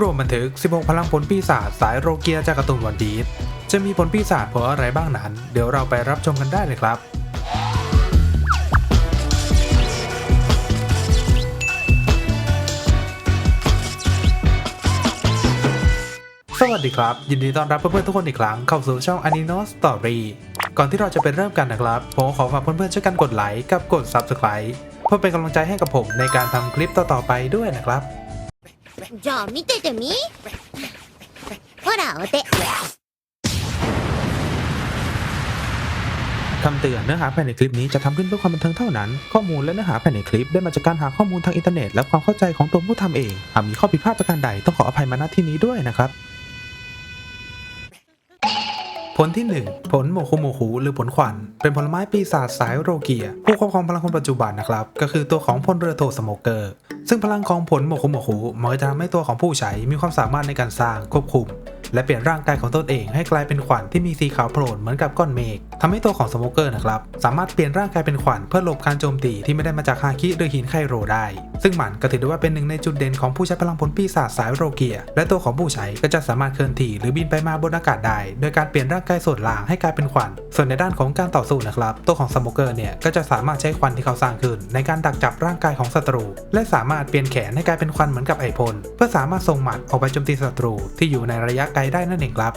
รวมบันทึก 16 พลังผลปีศาจสายโรเกียจากการ์ตูนวันดีจะมีผลปีศาจผลอะไรบ้างนั้น เดี๋ยวเราไปรับชมกันได้เลยครับสวัสดีครับ ยินดีต้อนรับเพื่อนๆทุกคนอีกครั้งเข้าสู่ช่อง Anino Story ก่อนที่เราจะไปเริ่มกันนะครับ ผมขอฝากเพื่อนๆช่วยกันกดไลค์กับกด Subscribe เพื่อเป็นกำลังใจให้กับผมในการทำคลิปต่อๆไปด้วยนะครับ じゃあ見ててみほらお手 คำเตือนเนื้อหาภายในคลิปนี้จะทำขึ้นเพื่อความบันเทิงเท่านั้น ข้อมูลและเนื้อหาภายในคลิปได้มาจากการหาข้อมูลทางอินเทอร์เน็ตและความเข้าใจของตัวผู้ทำเอง หากมีข้อผิดพลาดประการใดต้องขออภัยมาณที่นี้ด้วยนะครับ ผลที่ 1 ผลโมคุโมคุหรือผลขวัญ เป็นผลไม้ปีศาจสายโรเกีย ผู้ครอบครองพลังคนปัจจุบันนะครับ ก็คือตัวของพลเรือโทสโมเกอร์ ซึ่งพลังของผลโมคุโมคุมันก็จะทำให้ตัวของผู้ใช้มีความสามารถในการสร้างควบคุม และเปลี่ยนร่างกายของตนเองให้กลายเป็นขวัญที่มีสีขาวโพลนเหมือนกับก้อนเมฆทำให้ตัวของสโมเกอร์นะครับสามารถเปลี่ยนร่างกายเป็นขวัญเพื่อหลบการโจมตีที่ไม่ได้มาจากฮาคิหรือหินไคโรได้ ซึ่งมันก็ถือได้ว่าเป็นหนึ่งในจุดเด่นของผู้ใช้พลังผลปีศาจสายโรเกีย และตัวของผู้ใช้ก็จะสามารถเคลื่อนที่หรือบินไปมาบนอากาศได้ โดยการเปลี่ยนร่างกายส่วนล่างให้กลายเป็นขวัญส่วนในด้านของการต่อสู้นะครับตัวของสโมเกอร์เนี่ยก็จะสามารถใช้ควันที่เขาสร้างขึ้น ในการดักจับร่างกายของศัตรู และสามารถเปลี่ยนแขนให้กลายเป็นควันเหมือนกับไอพลเพื่อสามารถส่งหมัดออกไปโจมตีศัตรูที่อยู่ในระยะไกลได้นั่นเองครับ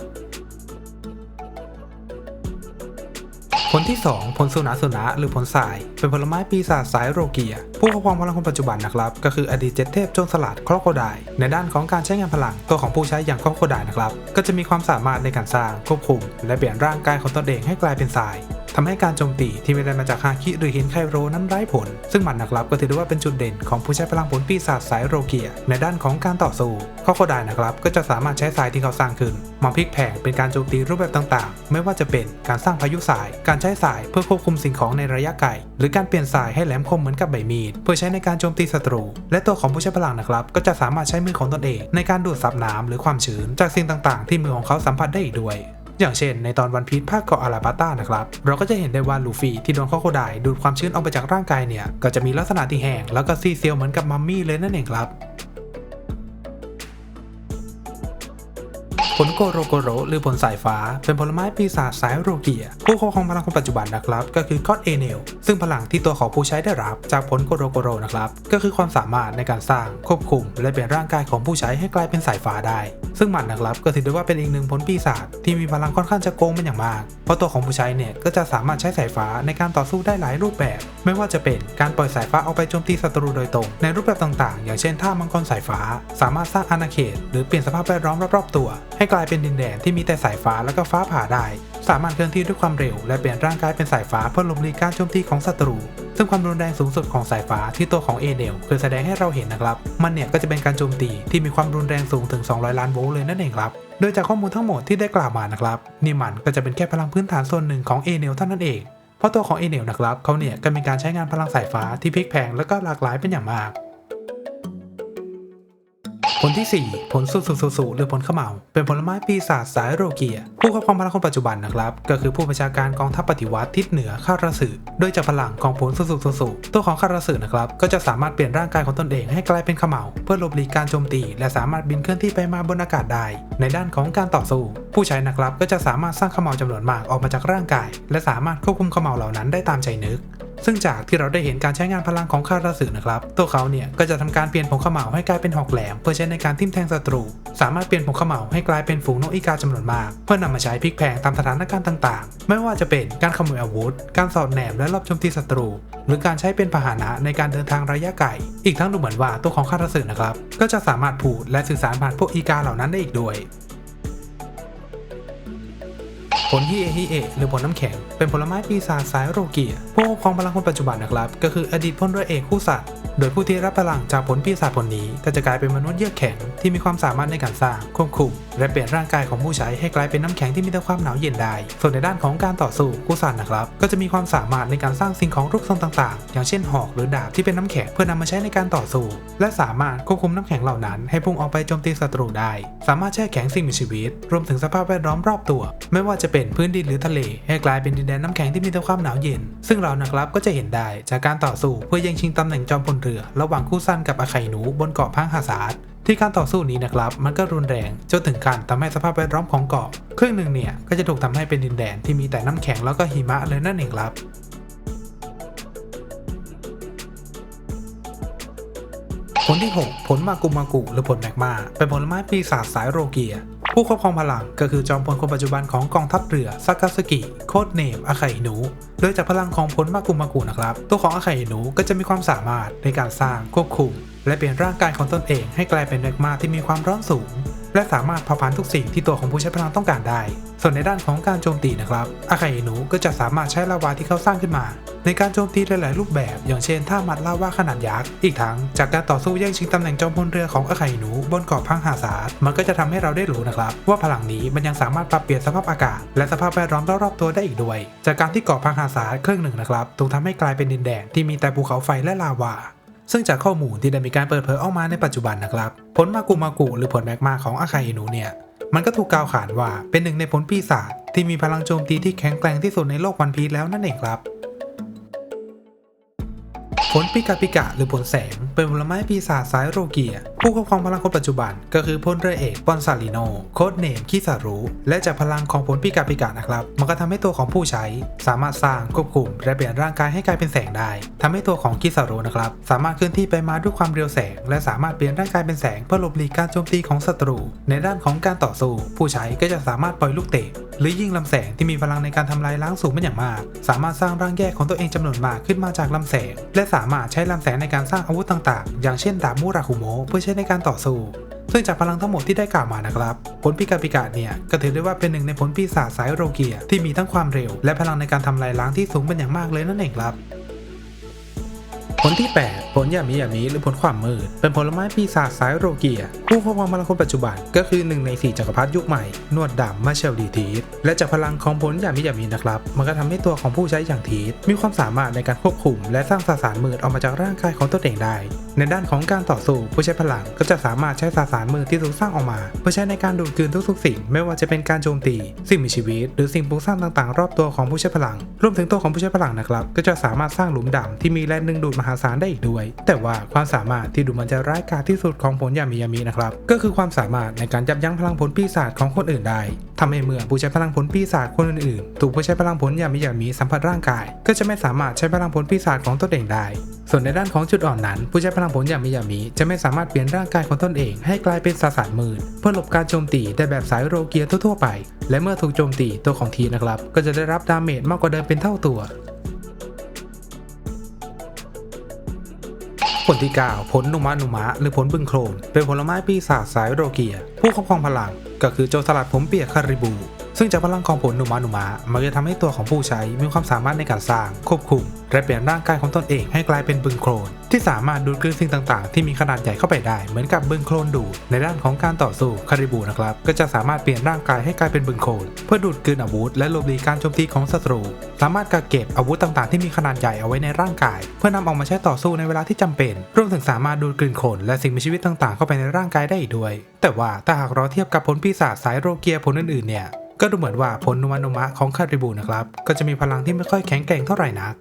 ผลที่ 2 ผลสุนาสุนะหรือผลสาย เป็นผลไม้ปีศาจสายโรเกีย ผู้ครอบครองพลังคนปัจจุบันนะครับ ก็คืออดีตเจ็ดเทพโจรสลัดครอกโคไดในด้านของการใช้งานพลังตัวของผู้ใช้อย่างครอกโคไดนะครับ ก็จะมีความสามารถในการสร้างควบคุม และเปลี่ยนร่างกายของตนเองให้กลายเป็นสาย ทำให้การโจมตีที่ไม่ได้มาจากฮาคิหรือหินไคโรนั้นไร้ผล ซึ่งมันนะครับก็ถือได้ว่าเป็นจุดเด่นของผู้ใช้พลังผลปีศาจสายโรเกีย ในด้านของการต่อสู้ครอโคไดนะครับก็จะสามารถใช้ทรายที่เขาสร้างขึ้นมาพลิกแผงเป็นการโจมตีรูปแบบต่างๆ ไม่ว่าจะเป็นการสร้างพายุสาย การใช้สายเพื่อควบคุมสิ่งของในระยะไกล หรือการเปลี่ยนสายให้แหลมคมเหมือนกับใบมีด เพื่อใช้ในการโจมตีศัตรู และตัวของผู้ใช้พลังนะครับ ก็จะสามารถใช้มือของตนเอง ในการดูดซับน้ำหรือความชื้นจากสิ่งต่างๆ ที่มือของเขาสัมผัสได้อีกด้วย อย่างเช่น ในตอนวันพีชภาคเกาะอาราบาต้านะครับเราก็จะเห็นได้ว่าลูฟี่ที่โดนข้อโคไดดูดความชื้นออกไปจากร่างกายเนี่ยก็จะมีลักษณะที่แห้งแล้วก็ซีเซียวเหมือนกับมัมมี่เลยนั่นเองครับ ผลโกโรโกโรหรือผลสายฟ้า เป็นผลไม้ปีศาจสายโรเกีย ผู้ครอบครองพลังคนปัจจุบันนะครับ ก็คือก็อดเอเนลซึ่งพลังที่ตัวของผู้ใช้ได้รับจากผลโกโรโกโรนะครับ ก็คือความสามารถในการสร้างควบคุม และเปลี่ยนร่างกายของผู้ใช้ให้กลายเป็นสายฟ้าได้ ซึ่งมันนะครับก็ถือได้ว่าเป็นอีกหนึ่งผลปีศาจที่มีพลังค่อนข้างจะโกงเป็นอย่างมาก เพราะตัวของผู้ใช้เนี่ยก็จะสามารถใช้สายฟ้าในการต่อสู้ได้หลายรูปแบบ ไม่ว่าจะเป็นการปล่อยสายฟ้าออกไปโจมตีศัตรูโดยตรง ในรูปแบบต่างๆ อย่างเช่นท่ามังกรสายฟ้า สามารถสร้างอาณาเขต หรือเปลี่ยนสภาพแวดล้อมรอบๆตัวใให้กลายเป็นดินแดนที่มีแต่สายฟ้าแล้วก็ฟ้าผ่าได้ สามารถเคลื่อนที่ด้วยความเร็ว และเปลี่ยนร่างกายเป็นสายฟ้าเพื่อลบลีกการโจมตีของศัตรู ซึ่งความรุนแรงสูงสุดของสายฟ้าที่ตัวของเอเดลเคยแสดงให้เราเห็นนะครับ มันเนี่ยก็จะเป็นการโจมตีที่มีความรุนแรงสูงถึง 200 ล้านโวลต์เลยนั่นเองครับโดยจากข้อมูลทั้งหมดที่ได้กล่าวมานะครับนี่มันก็จะเป็นแค่พลังพื้นฐานส่วนหนึ่งของเอเนลเท่านั้นเองเพราะตัวของเอเนลนะครับเขาเนี่ยก็มีการใช้งานพลังสายฟ้าที่พลิกแพงและก็หลากหลายเป็นอย่างมาก ผลที่ 4 ผลสุสุสุสุหรือผลขมเหลาเป็นผลไม้ปีศาจสายโรเกีย ผู้ครอบครองพลังคนปัจจุบันนะครับ ก็คือผู้บัญชาการกองทัพปฏิวัติทิศเหนือข้าราสึโดยจากพลังของผลสุสุสุสุตัวของข้าราสึนะครับก็จะสามารถเปลี่ยนร่างกายของตนเองให้กลายเป็นขมเหลาเพื่อหลบหลีกการโจมตี และสามารถบินเคลื่อนที่ไปมาบนอากาศได้ ในด้านของการต่อสู้ ผู้ใช้นะครับก็จะสามารถสร้างขมเหลาจำนวนมากออกมาจากร่างกาย และสามารถควบคุมขมเหลาเหล่านั้นได้ตามใจนึก ซึ่งจากที่เราได้เห็นการใช้งานพลังของคาราสึนะครับ ตัวเขาเนี่ยก็จะทำการเปลี่ยนผงขมเหลาให้กลายเป็นหอกแหลม เพื่อใช้ในการทิ่มแทงศัตรู สามารถเปลี่ยนผงขมเหลาให้กลายเป็นฝูงนกอีกาจำนวนมาก เพื่อนำมาใช้พลิกแพลงตามสถานการณ์ต่างๆ ไม่ว่าจะเป็นการขโมยอาวุธ การสอดแนมและรอบโจมตีศัตรู หรือการใช้เป็นพาหนะในการเดินทางระยะไกล อีกทั้งดูเหมือนว่าตัวของคาราสึนะครับ ก็จะสามารถพูดและสื่อสารผ่านพวกอีกาเหล่านั้นได้อีกด้วย ผลฮิเอฮิเอหรือผลน้ำแข็ง เป็นผลไม้ปีศาจสายโรเกียผู้ครอบครองพลังคนปัจจุบันนะครับ ก็คืออดีตพลเรือเอกคู่สัตว์โดยผู้ที่รับพลังจากผลปีศาจผลนี้ ก็จะกลายเป็นมนุษย์เยือกแข็งที่มีความสามารถในการสร้างควบคุม และเปลี่ยนร่างกายของผู้ใช้ให้กลายเป็นน้ำแข็งที่มีแต่ความหนาวเย็นได้ ส่วนในด้านของการต่อสู้คู่สัตว์นะครับ ก็จะมีความสามารถในการสร้างสิ่งของรูปทรงต่างๆ อย่างเช่นหอกหรือดาบที่เป็นน้ำแข็งเพื่อนำมาใช้ในการต่อสู้ และสามารถควบคุมน้ำแข็งเหล่านั้น ให้พุ่งออกไปโจมตีศัตรูได้ สามารถแช่แข็งสิ่งมีชีวิต รวมถึงสภาพแวดล้อมรอบตัว ไม่ว่าจะเป็นพื้นดินหรือทะเล ให้กลายเป็นดินแดนน้ำแข็งที่มีแต่ความหนาวเย็น ซึ่งเรานะครับก็จะเห็นได้จากการต่อสู้เพื่อแย่งชิงตำแหน่งจอมพลเรือ ระหว่างคู่สั้นกับอาไคหนูบนเกาะพังฮาซาร์ดที่การต่อสู้นี้นะครับ มันก็รุนแรงจนถึงขั้นทำให้สภาพแวดล้อมของเกาะครึ่งหนึ่งเนี่ยก็จะถูกทำให้เป็นดินแดนที่มีแต่น้ำแข็งแล้วก็หิมะเลยนั่นเองครับผลที่ 6 ผลมากุมากุหรือผลแมกมาเป็นผลไม้ปีศาจสายโรเกีย ผู้ครอบครองพลังก็คือจอมพลคนปัจจุบันของกองทัพเรือซากาสกิ โคดเนมอาไคอินุโดยจากพลังของผลมากุมากุนะครับ ตัวของอาไคอินุก็จะมีความสามารถในการสร้างควบคุม และเปลี่ยนร่างกายของตนเองให้กลายเป็นแมกมาที่มีความร้อนสูง และสามารถเผาผลาญทุกสิ่งที่ตัวของผู้ใช้พลังต้องการได้ ส่วนในด้านของการโจมตีนะครับอาไคอินุก็จะสามารถใช้ลาวาที่เขาสร้างขึ้นมา ในการโจมตีหลายๆรูปแบบ อย่างเช่นท่ามัดลาวาขนาดยักษ์ อีกทั้งจากการต่อสู้แย่งชิงตำแหน่งจอมพลเรือของอาไคอินุบนเกาะพังหาสาดมันก็จะทำให้เราได้รู้นะครับว่าพลังนี้มันยังสามารถปรับเปลี่ยนสภาพอากาศ และสภาพแวดล้อมรอบๆตัวได้อีกด้วย จากการที่เกาะพังหาสาดครึ่งหนึ่งนะครับถูกทำให้กลายเป็นดินแดนที่มีแต่ภูเขาไฟและลาวา ซึ่งจากข้อมูลที่ได้มีการเปิดเผยออกมาในปัจจุบันนะครับ ผลมากุมากุหรือผลแมกมาของอาคาอินุเนี่ย มันก็ถูกกล่าวขานว่าเป็นหนึ่งในผลปีศาจที่มีพลังโจมตีที่แข็งแกร่งที่สุดในโลกวันพีแล้วนั่นเองครับ ผลปิกาปิกะหรือผลแสงเป็นผลไม้ปีศาจสายโรเกีย ผู้ครอบครองพลังคนปัจจุบัน ก็คือพลเรือเอกปอนซาลิโน โคดเนมคิซารุ และจากพลังของผลปิกาปิกะนะครับ มันก็ทำให้ตัวของผู้ใช้ สามารถสร้างควบคุมและเปลี่ยนร่างกายให้กลายเป็นแสงได้ทำให้ตัวของคิซารุนะครับ สามารถเคลื่อนที่ไปมาด้วยความเร็วแสง และสามารถเปลี่ยนร่างกายเป็นแสงเพื่อหลบหลีกการโจมตีของศัตรู ในด้านของการต่อสู้ ผู้ใช้ก็จะสามารถปล่อยลูกเตะหรือยิงลำแสงที่มีพลังในการทำลายล้างสูงเป็นอย่างมาก สามารถสร้างร่างแยกของตัวเองจำนวนมากขึ้นมาจากลำแสง และสามารถใช้ลำแสงในการสร้างอาวุธต่างๆ อย่างเช่นดาบมูราคุโมเพื่อใช้ในการต่อสู้ ซึ่งจากพลังทั้งหมดที่ได้กล่าวมานะครับ ผลปิกาปิกาเนี่ย ก็ถือได้ว่าเป็นหนึ่งในผลปีศาจสายโรเกีย ที่มีทั้งความเร็ว และพลังในการทำลายล้างที่สูงเป็นอย่างมากเลยนั่นเองครับ ผลที่ 8 ผลยามิยามิหรือผลความมืด เป็นผลไม้ปีศาจสายโรเกีย ผู้ครอบครองพลังคนปัจจุบัน ก็คือหนึ่งในสี่จักรพรรดิยุคใหม่นวดดำมาเชลดีทีสและจากพลังของผลยามิยามินะครับ มันก็ทำให้ตัวของผู้ใช้อย่างทีสมีความสามารถในการควบคุม และสร้างสสารมืดออกมาจากร่างกายของตัวเองได้ ในด้านของการต่อสู้ผู้ใช้พลังก็จะสามารถใช้สสารมืดที่ถูกสร้างออกมา เพื่อใช้ในการดูดกลืนทุกๆสิ่ง ไม่ว่าจะเป็นการโจมตี สิ่งมีชีวิต หรือสิ่งปลูกสร้างต่างๆ รอบตัวของผู้ใช้พลัง รวมถึงตัวของผู้ใช้พลังนะครับ ก็จะสามารถสร้างหลุมดำที่มีแรงดึงดูดมหาศาลได้อีกด้วย แต่ว่าความสามารถที่ดูมันจะร้ายกาจที่สุดของผลยามิยามินะครับก็คือความสามารถในการยับยั้งพลังผลปีศาจของคนอื่นได้ทำให้เมื่อผู้ใช้พลังผลปีศาจคนอื่นๆถูกผู้ใช้พลังผลยามิยามิสัมผัสร่างกาย ก็จะไม่สามารถใช้พลังผลปีศาจของตนเองได้ ส่วนในด้านของจุดอ่อนนั้นผู้ใช้พลังผลอย่างมิยามิจะไม่สามารถเปลี่ยนร่างกายของตนเอง ให้กลายเป็นสสารมืดเพื่อหลบการโจมตีได้แบบสายโรเกียทั่วๆไป และเมื่อถูกโจมตีตัวของทีนะครับ ก็จะได้รับดาเมจมากกว่าเดิมเป็นเท่าตัวผลที่9ผลนุมะนุมะหรือผลบึงโคลนเป็นผลไม้ปีศาจสายโรเกีย ผู้ครอบครองพลัง ก็คือโจรสลัดผมเปียกคาริบู ซึ่งจากพลังของผลหนุมะนุมะมันจะทำให้ตัวของผู้ใช้มีความสามารถในการสร้าง ควบคุม และเปลี่ยนร่างกายของตนเองให้กลายเป็นบึงโคลนที่สามารถดูดกลืนสิ่งต่างๆ ที่มีขนาดใหญ่เข้าไปได้เหมือนกับบึงโคลนดูดในด้านของการต่อสู้คาริบูนะครับก็จะสามารถเปลี่ยนร่างกายให้กลายเป็นบึงโคลนเพื่อดูดกลืนอาวุธและลบหลีกการโจมตีของศัตรู สามารถกักเก็บอาวุธต่างๆ ที่มีขนาดใหญ่เอาไว้ในร่างกาย เพื่อนำออกมาใช้ต่อสู้ในเวลาที่จำเป็นรวมถึงสามารถดูดกลืนขนและสิ่งมีชีวิตต่างๆ เข้าไปในร่างกายได้อีกด้วย แต่ว่าถ้าหากเราเทียบกับผลปีศาจสายโรเกียผลอื่นๆเนี่ย ก็ดูเหมือนว่าผลนุมานุมะของคาริบูนะครับ ก็จะมีพลังที่ไม่ค่อยแข็งแกร่งเท่าไหร่นัก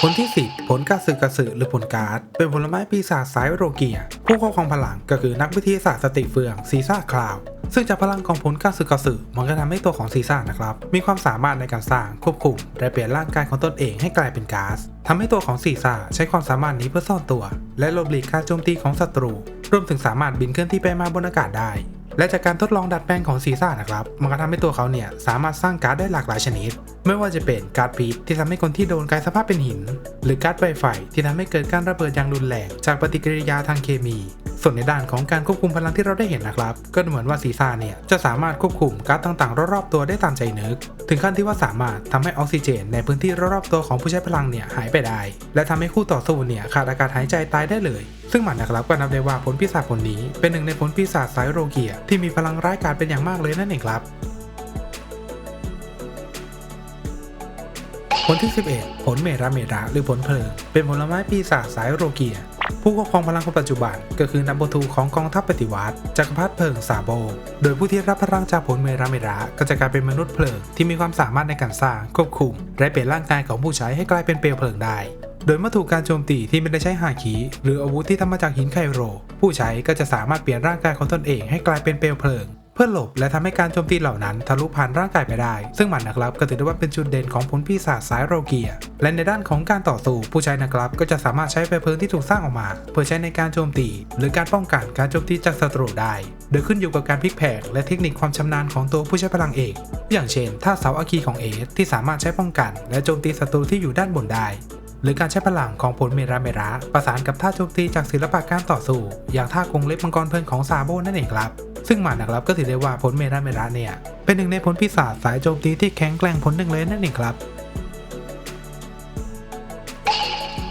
ผลที่ 10 ผลกาสึกาสึหรือผลการ์ด เป็นผลไม้ปีศาจสายโรเกีย ผู้ครอบครองพลังก็คือนักวิทยาศาสตร์สติเฟืองซีซ่าคลาวซึ่งจากพลังของผลกาสึกาสึมันก็ทำให้ตัวของซีซ่านะครับ มีความสามารถในการสร้างควบคุมและเปลี่ยนร่างกายของตนเองให้กลายเป็นก๊าซทำให้ตัวของซีซ่าใช้ความสามารถนี้เพื่อซ่อนตัว และหลบหลีกการโจมตีของศัตรู รวมถึงสามารถบินเคลื่อนที่ไปมาบนอากาศได้ และจากการทดลองดัดแปลงของซีซ่านะครับ มันก็ทำให้ตัวเขาเนี่ยสามารถสร้างการ์ดได้หลากหลายชนิด ไม่ว่าจะเป็นการ์ดพีทที่ทำให้คนที่โดนกลายสภาพเป็นหิน หรือการ์ดไวไฟที่ทำให้เกิดการระเบิดอย่างรุนแรง จากปฏิกิริยาทางเคมี ส่วนในด้านของการควบคุมพลังที่เราได้เห็นนะครับ ก็เหมือนว่าซีซ่าเนี่ยจะสามารถควบคุมก๊าร์ดต่างๆ รอบๆตัวได้ตามใจนึก ถึงขั้นที่ว่าสามารถทำให้ออกซิเจน ในพื้นที่รอบๆตัวของผู้ใช้พลังเนี่ยหายไปได้ และทำให้คู่ต่อสู้เนี่ยขาดอากาศหายใจตายได้เลย ซึ่งมันนะครับก็นับได้ว่าผลปีศาจผลนี้ เป็นหนึ่งในผลปีศาจสายโรเกียที่มีพลังร้ายกาจเป็นอย่างมากเลยนั่นเองครับผลที่ 11 ผลเมราเมราหรือผลเพลิง เป็นผลไม้ปีศาจสายโรเกีย ผู้ครอบครองพลังคนปัจจุบัน ก็คือนัมเบทูของกองทัพปฏิวัติจักรพรรดิเพลิงซาโบ โดยผู้ที่รับพลังจากผลเมราเมราก็จะกลายเป็นมนุษย์เพลิงที่มีความสามารถในการสร้างควบคุม และเปลี่ยนร่างกายของผู้ใช้ให้กลายเป็นเปลวเพลิงได้โดยเมื่อถูกการโจมตีที่ไม่ได้ใช้ฮาคิหรืออาวุธที่ทำมาจากหินไคโร ผู้ใช้ก็จะสามารถเปลี่ยนร่างกายของตนเองให้กลายเป็นเปลวเพลิง เพื่อหลบและทำให้การโจมตีเหล่านั้นทะลุผ่านร่างกายไปได้ ซึ่งมันนะครับก็ถือได้ว่าเป็นจุดเด่นของผลปีศาจสายโรเกีย และในด้านของการต่อสู้ผู้ใช้นะครับก็จะสามารถใช้เปลวเพลิงที่ถูกสร้างออกมา เพื่อใช้ในการโจมตี หรือการป้องกันการโจมตีจากศัตรูได้ โดยขึ้นอยู่กับการพลิกแผงและเทคนิคความชำนาญของตัวผู้ใช้พลังเอกอย่างเช่นท่าเสาอาคีของเอสที่สามารถใช้ป้องกัน และโจมตีศัตรูที่อยู่ด้านบนได้ หรือการใช้พลังของผลเมราเมระประสานกับท่าโจมตีจากศิลปะการต่อสู้ อย่างท่ากรงเล็บมังกรเพลิงของซาโบนั่นเองครับ ซึ่งมันนะครับก็ถือได้ว่าผลเมราเมระเนี่ย เป็นหนึ่งในผลพิศาจสายโจมตีที่แข็งแกร่งผลหนึ่งเลยนั่นเองครับ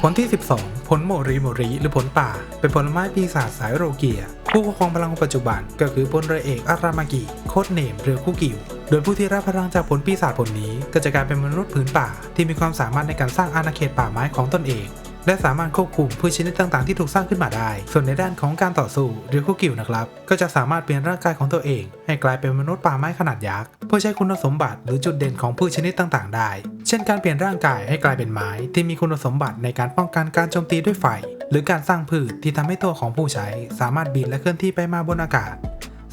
ผลที่ 12 ผลโมริโมริหรือผลป่า เป็นผลไม้ปีศาจสายโรเกีย ผู้ปกครองพลังปัจจุบัน ก็คือพลเรือเอกอารามากิโคดเนมเรือคู่กิวโดยผู้ที่รับพลังจากผลปีศาจผลนี้ ก็จะกลายเป็นมนุษย์ผืนป่า ที่มีความสามารถในการสร้างอาณาเขตป่าไม้ของตนเอง และสามารถควบคุมพืชชนิดต่างๆที่ถูกสร้างขึ้นมาได้ ส่วนในด้านของการต่อสู้เรือคู่กิวนะครับ ก็จะสามารถเปลี่ยนร่างกายของตัวเอง ให้กลายเป็นมนุษย์ป่าไม้ขนาดยักษ์เพื่อใช้คุณสมบัติหรือจุดเด่นของพืชชนิดต่างๆ ได้ เช่นการเปลี่ยนร่างกายให้กลายเป็นไม้ ที่มีคุณสมบัติในการป้องกันการโจมตีด้วยไฟ หรือการสร้างพืชที่ทำให้ตัวของผู้ใช้ สามารถบินและเคลื่อนที่ไปมาบนอากาศ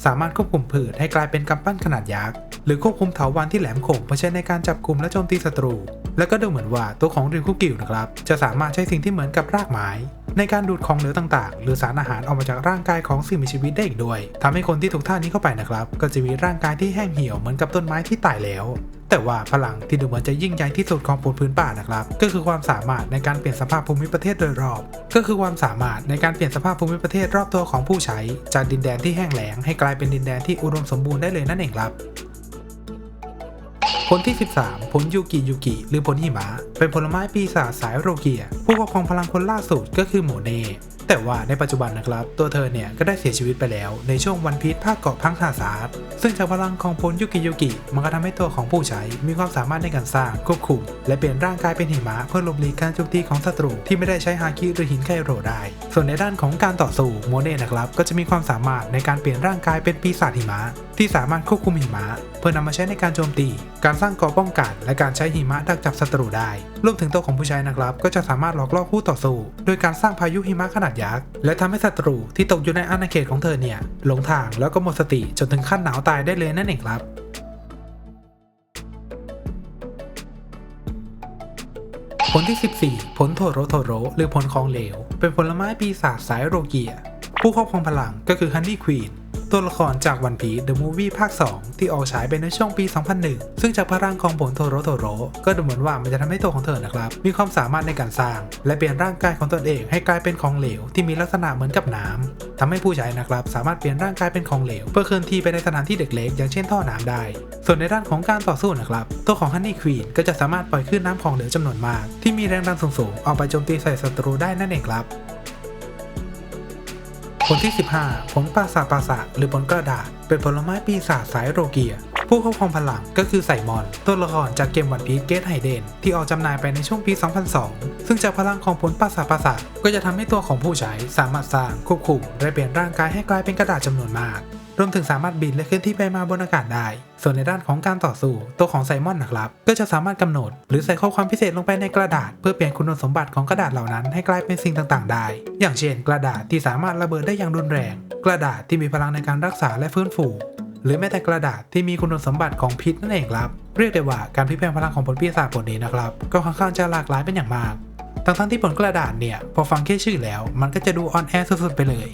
สามารถควบคุมพืชให้กลายเป็นกำปั้นขนาดยักษ์หรือควบคุมเถาวัลย์ที่แหลมคมเพื่อใช้ในการจับกลุ่มและโจมตีศัตรู และก็ดูเหมือนว่าตัวของริวคุกิวนะครับ จะสามารถใช้สิ่งที่เหมือนกับรากไม้ในการดูดของเหลวต่างๆ หรือสารอาหารออกมาจากร่างกายของสิ่งมีชีวิตได้อีกด้วยทำให้คนที่ถูกท่านี้เข้าไปนะครับ ก็จะมีร่างกายที่แห้งเหี่ยวเหมือนกับต้นไม้ที่ตายแล้ว แต่ว่าพลังที่ดูเหมือนจะยิ่งใหญ่ที่สุดของผลพื้นป่านะครับ ก็คือความสามารถในการเปลี่ยนสภาพภูมิประเทศโดยรอบ ก็คือความสามารถในการเปลี่ยนสภาพภูมิประเทศรอบตัวของผู้ใช้ จากดินแดนที่แห้งแล้งให้กลายเป็นดินแดนที่อุดมสมบูรณ์ได้เลยนั่นเองครับ ผลที่ 13 ผลยูกิยูกิ หรือผลหิมะ เป็นผลไม้ปีศาจสายโรเกีย ผู้ปกครองพลังคนล่าสุดก็คือโมเน แต่ว่าในปัจจุบันนะครับ ตัวเธอเนี่ยก็ได้เสียชีวิตไปแล้วในช่วงวันพีชภาคเกาะพังคาซาร์ซึ่งจากพลังของผลยูกิยูกิมันก็ทำให้ตัวของผู้ใช้มีความสามารถในการสร้างควบคุม และเปลี่ยนร่างกายเป็นหิมะเพื่อลบหลีกการโจมตีของศัตรูที่ไม่ได้ใช้ฮาคิหรือหินไคโรได้ ส่วนในด้านของการต่อสู้โมเน่นะครับก็จะมีความสามารถในการเปลี่ยนร่างกายเป็นปีศาจหิมะที่สามารถควบคุมหิมะเพื่อนำมาใช้ในการโจมตี การสร้างกราะป้องกัน และการใช้หิมะดักจับศัตรูได้รวมถึงตัวของผู้ใช้นะครับก็จะสามารถหลอกล่อคู่ต่อสู้โดยการสร้างพายุหิมะขนาดยักษ์ และทำให้ศัตรูที่ตกอยู่ในอาณาเขตของเธอเนี่ยหลงทางแล้วก็หมดสติจนถึงขั้นหนาวตายได้เลยนั่นเองครับผลที่ 14 ผลโทโรโทโรหรือผลของเหลว เป็นผลไม้ปีศาจสายโรเกีย ผู้ครอบครองพลังก็คือฮันนี่ควีน ตัวละครจากวันพีเดอะมูฟวี่ภาค 2 ที่ออกฉายไปในช่วงปี 2001 ซึ่งจากพลังของผลโทโรโทโรก็ดูเหมือนว่ามันจะทำให้ตัวของเธอนะครับ มีความสามารถในการสร้าง และเปลี่ยนร่างกายของตนเองให้กลายเป็นของเหลวที่มีลักษณะเหมือนกับน้ำทำให้ผู้ใช้นะครับสามารถเปลี่ยนร่างกายเป็นของเหลว เพื่อเคลื่อนที่ไปในสถานที่เล็กๆอย่างเช่นท่อน้ำได้ ส่วนในด้านของการต่อสู้นะครับ ตัวของฮันนี่ควีนก็จะสามารถปล่อยคลื่นน้ำของเหลวจำนวนมาก ที่มีแรงดันสูงๆออกไปโจมตีใส่ศัตรูได้นั่นเองครับ ลที่ 15 ผลปราสาทปราสาทหรือผลกระดาษ เป็นผลไม้ปีศาจสายโรเกีย ผู้ครอบครองพลังก็คือไซมอน ตัวละครจากเกมวันพีเกตไฮเดน ที่ออกจำหน่ายไปในช่วงปี 2002 ซึ่งจากพลังของผลปราสาทปราสาทก็จะทำให้ตัวของผู้ใช้สามารถสร้างควบคุมและเปลี่ยนร่างกายให้กลายเป็นกระดาษจำนวนมาก รวมถึงสามารถบินและเคลื่อนที่ไปมาบนอากาศได้ ส่วนในด้านของการต่อสู้ตัวของไซมอนนะครับ ก็จะสามารถกำหนด หรือใส่ข้อความพิเศษลงไปในกระดาษ เพื่อเปลี่ยนคุณสมบัติของกระดาษเหล่านั้นให้กลายเป็นสิ่งต่างๆ ได้ อย่างเช่น กระดาษที่สามารถระเบิดได้อย่างรุนแรง กระดาษที่มีพลังในการรักษาและฟื้นฟู หรือแม้แต่กระดาษที่มีคุณสมบัติของพิษนั่นเองครับ เรียกได้ว่าการพลิกแพลงพลังของผลปีศาจผลนี้นะครับก็ค่อนข้างจะหลากหลายเป็นอย่างมากทั้งๆที่ผลกระดาษเนี่ยพอฟังแค่ชื่อแล้ว มันก็จะดูออนแอร์สุดๆไปเลย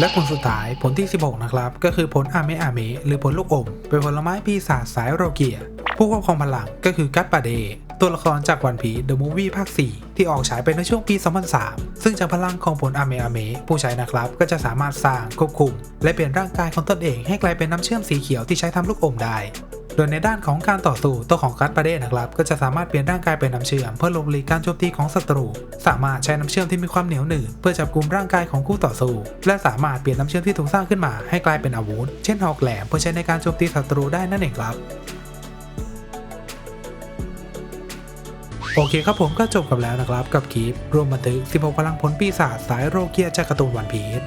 และผลสุดท้ายผลที่ 16 นะครับ ก็คือผลอาเมอาเมหรือผลลูกอม เป็นผลไม้ปีศาจสายโรเกีย ผู้ครอบครองพลังก็คือกัตปาเด ตัวละครจากวันพีเดอะมูฟวี่ภาค 4 ที่ออกฉายไปในช่วงปี 2003 ซึ่งจากพลังของผลอาเมอาเมผู้ใช้นะครับ ก็จะสามารถสร้างควบคุม และเปลี่ยนร่างกายของตนเองให้กลายเป็นน้ำเชื่อมสีเขียวที่ใช้ทำลูกอมได้ ดยในด้านของการต่อสู้ตัวของกัตปาเดนะครับก็จะสามารถเปลี่ยนร่างกายเป็นน้ำเชื่อมเพื่อลบหลีกการโจมตีของศัตรู สามารถใช้น้ำเชื่อมที่มีความเหนียวหนืดเพื่อจับกลุ่มร่างกายของคู่ต่อสู้ และสามารถเปลี่ยนน้ำเชื่อมที่ถูกสร้างขึ้นมาให้กลายเป็นอาวุธ เช่นหอกแหลมเพื่อใช้ในการโจมตีศัตรูได้นั่นเองครับโอเคครับผมก็จบกันแล้วนะครับกับคลิปรวมบันทึก 16 พลังผลปีศาจสายโรเกียจากการ์ตูนวันพีช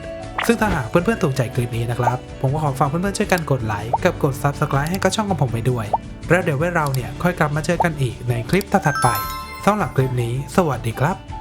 ซึ่งถ้าหากเพื่อนๆถูกใจคลิปนี้นะครับ ผมก็ขอฝากเพื่อนๆช่วยกันกดไลค์กับกด Subscribe ให้กับช่องของผมไปด้วย แล้วเดี๋ยวไว้เราเนี่ยค่อยกลับมาเจอกันอีกในคลิปถัดไปสำหรับคลิปนี้ สวัสดีครับ